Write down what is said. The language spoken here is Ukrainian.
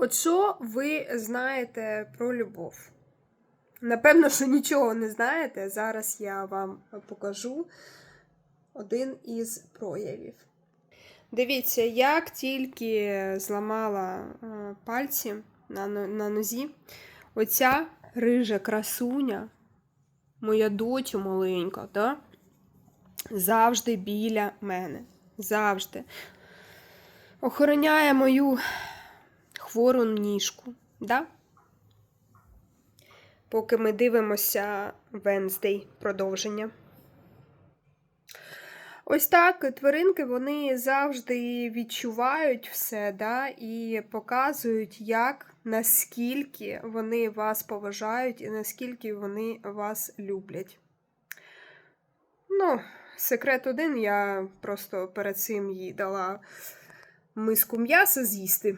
От що ви знаєте про любов? Напевно, що нічого не знаєте. Зараз я вам покажу один із проявів. Дивіться, як тільки зламала е, пальці на, нозі, оця рижа красуня, моя доча маленька, да? завжди біля мене. Завжди. Охороняє мою хвору ніжку. Да? Поки ми дивимося Венздей продовження. Ось так тваринки вони завжди відчувають все, да, і показують, як наскільки вони вас поважають і наскільки вони вас люблять. Ну, секрет один, я просто перед цим їй дала миску м'яса з'їсти.